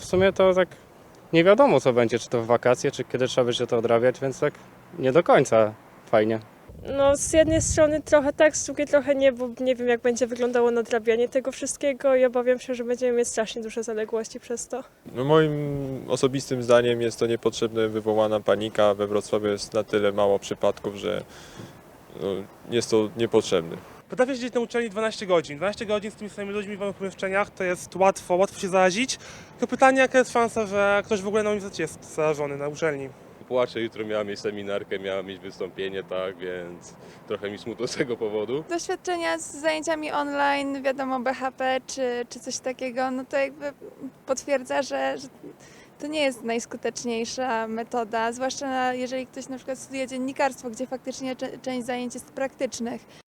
W sumie to tak nie wiadomo co będzie, czy to w wakacje, czy kiedy trzeba będzie to odrabiać, więc tak nie do końca fajnie. No z jednej strony trochę tak, z drugiej trochę nie, bo nie wiem jak będzie wyglądało nadrabianie tego wszystkiego i obawiam się, że będziemy mieć strasznie duże zaległości przez to. No moim osobistym zdaniem jest to niepotrzebna wywołana panika. We Wrocławiu jest na tyle mało przypadków, że no, jest to niepotrzebne. Potrafię siedzieć na uczelni 12 godzin. 12 godzin z tymi samymi ludźmi w małych pomieszczeniach to jest łatwo, łatwo się zarazić. Tylko pytanie, jaka jest szansa, że ktoś w ogóle na uniwersytecie jest zarażony na uczelni. Płaczę, jutro miała mieć seminarkę, miała mieć wystąpienie, tak, więc trochę mi smutno z tego powodu. Doświadczenia z zajęciami online, wiadomo BHP czy, czy coś takiego, no to jakby potwierdza, że, że to nie jest najskuteczniejsza metoda, zwłaszcza jeżeli ktoś na przykład studiuje dziennikarstwo, gdzie faktycznie część zajęć jest praktycznych.